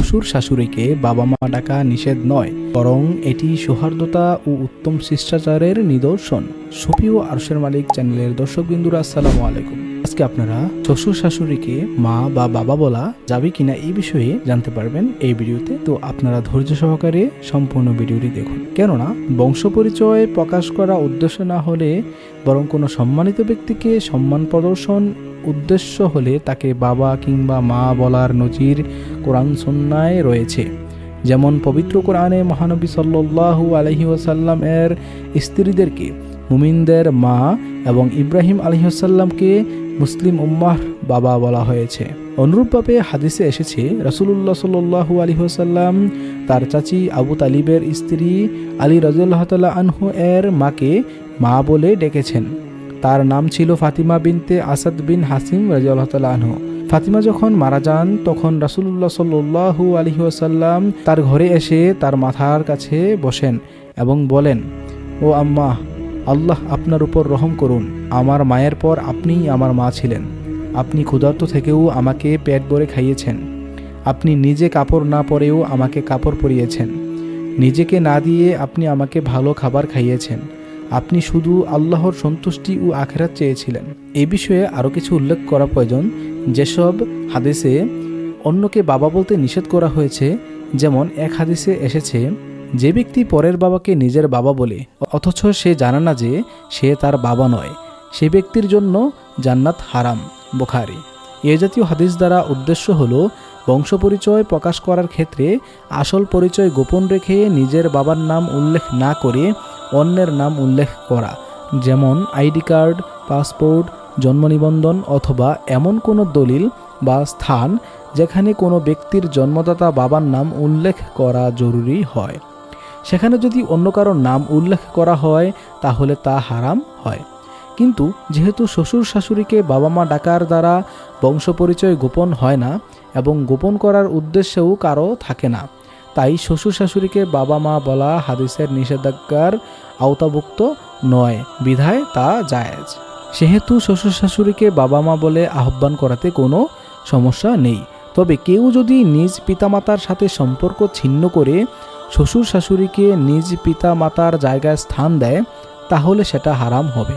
শ্বশুর শাশুড়িকে বাবা মা ডাকা নিষেধ নয়, বরং এটি সৌহার্দ্যতা ও উত্তম শিষ্টাচারের নিদর্শন। সুপ্রিয় আরশের মালিক চ্যানেলের দর্শকবিন্দুরা, আসসালামু আলাইকুম। আজকে আপনারা শ্বশুর শাশুড়িকে মা বা বাবা বলা যাবে কিনা এই বিষয়ে জানতে পারবেন এই ভিডিওতে। তো আপনারা ধৈর্য সহকারে সম্পূর্ণ ভিডিওটি দেখুন। কেননা বংশ পরিচয় প্রকাশ করা উদ্দেশ্য না হলে, বরং কোনো সম্মানিত ব্যক্তিকে সম্মান প্রদর্শন উদ্দেশ্য হলে তাকে বাবা কিংবা মা বলার নজির কোরআন সন্ন্যায় রয়েছে। যেমন পবিত্র কোরআনে মহানবী সাল্লাল্লাহু আলহি ওয়াসাল্লাম এর স্ত্রীদেরকে, মুমিনদের মা এবং ইব্রাহিম আলহিহাসাল্লামকে মুসলিম উম্মাহ বাবা বলা হয়েছে। অনুরূপভাবে হাদিসে এসেছে রসুল্লাহ সাল্লু আলহিহাসাল্লাম তার চাচি আবু তালিবের স্ত্রী আলী রাজুল্লাহ তাল্লাহ আনহু এর মাকে মা বলে ডেকেছেন। তার নাম ছিল ফাতিমা বিনতে আসাদ বিন হাসিম রাজিউল্লাহ তাল্লাহ আনহু। ফাতিমা যখন মারা যান, তখন রাসুল্লাহ সাল্লু আলহিহাসাল্লাম তার ঘরে এসে তার মাথার কাছে বসেন এবং বলেন, ও আম্মা, আল্লাহ আপনার উপর রহম করুন। আমার মায়ের পর আপনিই আমার মা ছিলেন। আপনি ক্ষুধার্ত থেকেও আমাকে পেট ভরে খাইয়েছেন। আপনি নিজে কাপড় না পরেও আমাকে কাপড় পরিয়েছেন। নিজেকে না দিয়ে আপনি আমাকে ভালো খাবার খাইয়েছেন। আপনি শুধু আল্লাহর সন্তুষ্টি ও আখেরাত চেয়েছিলেন। এ বিষয়ে আরও কিছু উল্লেখ করা প্রয়োজন। যেসব হাদিসে অন্যকে বাবা বলতে নিষেধ করা হয়েছে, যেমন এক হাদিসে এসেছে, যে ব্যক্তি পরের বাবাকে নিজের বাবা বলে, অথচ সে জানে না যে সে তার বাবা নয়। সে ব্যক্তির জন্য জান্নাত হারাম, বোখারি। এ জাতীয় হাদিস দ্বারা উদ্দেশ্য হল বংশ পরিচয় প্রকাশ করার ক্ষেত্রে আসল পরিচয় গোপন রেখে নিজের বাবার নাম উল্লেখ না করে অন্যের নাম উল্লেখ করা, যেমন আইডি কার্ড, পাসপোর্ট, জন্ম নিবন্ধন অথবা এমন কোনো দলিল বা স্থান যেখানে কোনো ব্যক্তির জন্মদাতা বাবার নাম উল্লেখ করা জরুরি হয়। সেখানে যদি অন্য কারোর নাম উল্লেখ করা হয়, তাহলে তা হারাম হয়। কিন্তু যেহেতু শ্বশুর শাশুড়িকে বাবা মা ডাকার দ্বারা বংশ পরিচয় গোপন হয় না এবং গোপন করার উদ্দেশ্যেও কারও থাকে না, তাই শ্বশুর শাশুড়িকে বাবা মা বলা হাদিসের নিষেধাজ্ঞার আওতাভুক্ত নয়, বিধায় তা জায়েজ। সেহেতু শ্বশুর শাশুড়িকে বাবা মা বলে আহ্বান করাতে কোনো সমস্যা নেই, তবে কেউ যদি নিজ পিতামাতার সাথে সম্পর্ক ছিন্ন করে শ্বশুর শাশুড়িকে নিজ পিতা মাতার জায়গায় স্থান দেয়, তাহলে সেটা হারাম হবে।